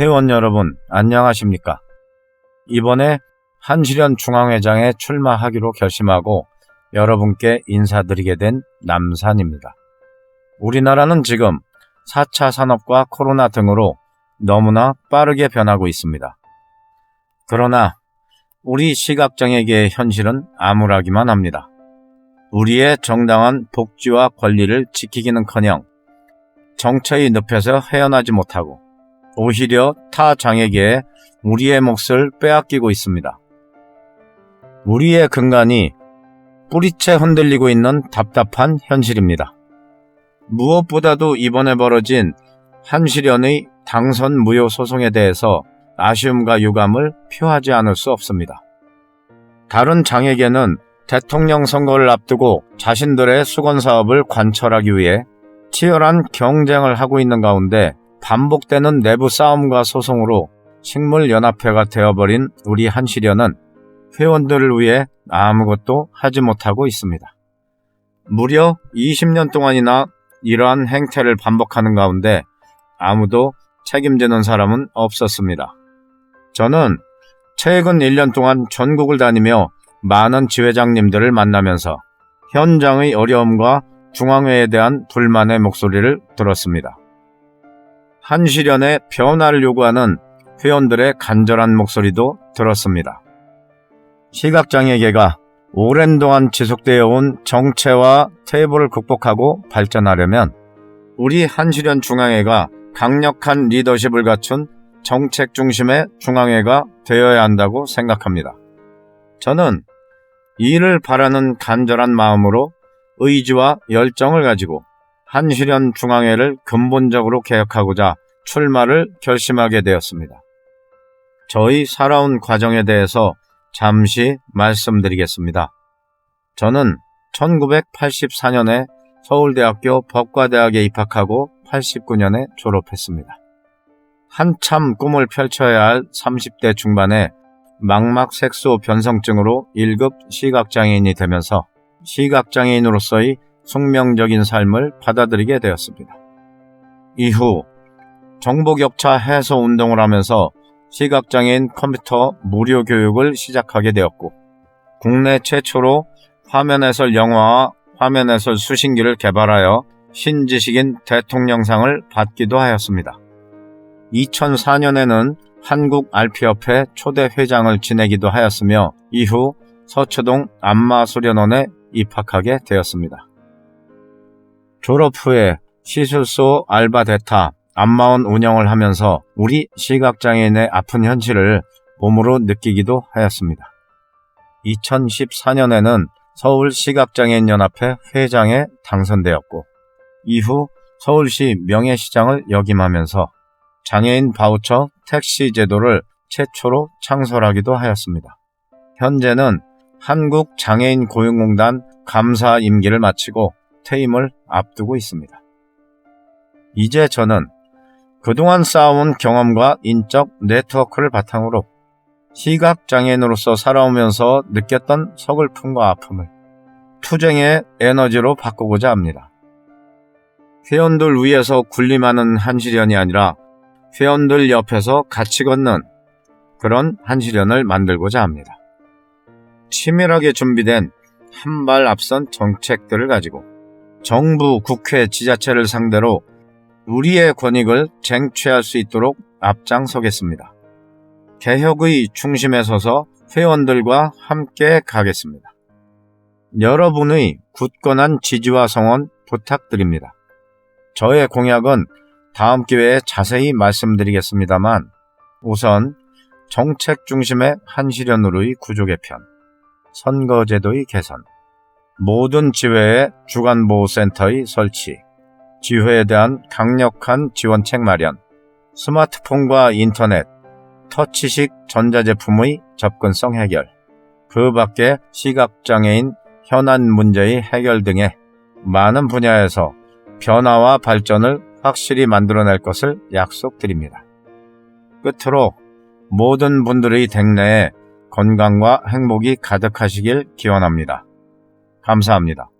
회원 여러분, 안녕하십니까? 이번에 한시련 중앙회장에 출마하기로 결심하고 여러분께 인사드리게 된 남산입니다. 우리나라는 지금 4차 산업과 코로나 등으로 너무나 빠르게 변하고 있습니다. 그러나 우리 시각장애계의 현실은 암울하기만 합니다. 우리의 정당한 복지와 권리를 지키기는커녕 정체의 늪에서 헤어나지 못하고 오히려 타 장애계에 우리의 몫을 빼앗기고 있습니다. 우리의 근간이 뿌리채 흔들리고 있는 답답한 현실입니다. 무엇보다도 이번에 벌어진 한시련의 당선 무효 소송에 대해서 아쉬움과 유감을 표하지 않을 수 없습니다. 다른 장애계는 대통령 선거를 앞두고 자신들의 수건 사업을 관철하기 위해 치열한 경쟁을 하고 있는 가운데 반복되는 내부 싸움과 소송으로 식물연합회가 되어버린 우리 한시련은 회원들을 위해 아무것도 하지 못하고 있습니다. 무려 20년 동안이나 이러한 행태를 반복하는 가운데 아무도 책임지는 사람은 없었습니다. 저는 최근 1년 동안 전국을 다니며 많은 지회장님들을 만나면서 현장의 어려움과 중앙회에 대한 불만의 목소리를 들었습니다. 한시련의 변화를 요구하는 회원들의 간절한 목소리도 들었습니다. 시각장애계가 오랜 동안 지속되어 온 정체와 퇴보를 극복하고 발전하려면 우리 한시련 중앙회가 강력한 리더십을 갖춘 정책 중심의 중앙회가 되어야 한다고 생각합니다. 저는 이를 바라는 간절한 마음으로 의지와 열정을 가지고 한시련 중앙회를 근본적으로 개혁하고자 출마를 결심하게 되었습니다. 저희 살아온 과정에 대해서 잠시 말씀드리겠습니다. 저는 1984년에 서울대학교 법과대학에 입학하고 89년에 졸업했습니다. 한참 꿈을 펼쳐야 할 30대 중반에 망막색소 변성증으로 1급 시각장애인이 되면서 시각장애인으로서의 숙명적인 삶을 받아들이게 되었습니다. 이후 정보격차 해소 운동을 하면서 시각장애인 컴퓨터 무료 교육을 시작하게 되었고 국내 최초로 화면 해설 영화와 화면 해설 수신기를 개발하여 신지식인 대통령상을 받기도 하였습니다. 2004년에는 한국 RP협회 초대 회장을 지내기도 하였으며 이후 서초동 안마수련원에 입학하게 되었습니다. 졸업 후에 시술소 알바 대타, 안마원 운영을 하면서 우리 시각장애인의 아픈 현실을 몸으로 느끼기도 하였습니다. 2014년에는 서울 시각장애인연합회 회장에 당선되었고 이후 서울시 명예시장을 역임하면서 장애인 바우처 택시 제도를 최초로 창설하기도 하였습니다. 현재는 한국장애인 고용공단 감사 임기를 마치고 퇴임을 앞두고 있습니다. 이제 저는 그동안 쌓아온 경험과 인적 네트워크를 바탕으로 시각장애인으로서 살아오면서 느꼈던 서글픔과 아픔을 투쟁의 에너지로 바꾸고자 합니다. 회원들 위에서 군림하는 한시련이 아니라 회원들 옆에서 같이 걷는 그런 한시련을 만들고자 합니다. 치밀하게 준비된 한 발 앞선 정책들을 가지고 정부, 국회, 지자체를 상대로 우리의 권익을 쟁취할 수 있도록 앞장서겠습니다. 개혁의 중심에 서서 회원들과 함께 가겠습니다. 여러분의 굳건한 지지와 성원 부탁드립니다. 저의 공약은 다음 기회에 자세히 말씀드리겠습니다만 우선 정책 중심의 한시련으로의 구조 개편, 선거제도의 개선, 모든 지회의 주간보호센터의 설치, 지회에 대한 강력한 지원책 마련, 스마트폰과 인터넷, 터치식 전자제품의 접근성 해결, 그 밖에 시각장애인 현안 문제의 해결 등의 많은 분야에서 변화와 발전을 확실히 만들어낼 것을 약속드립니다. 끝으로 모든 분들의 댁내에 건강과 행복이 가득하시길 기원합니다. 감사합니다.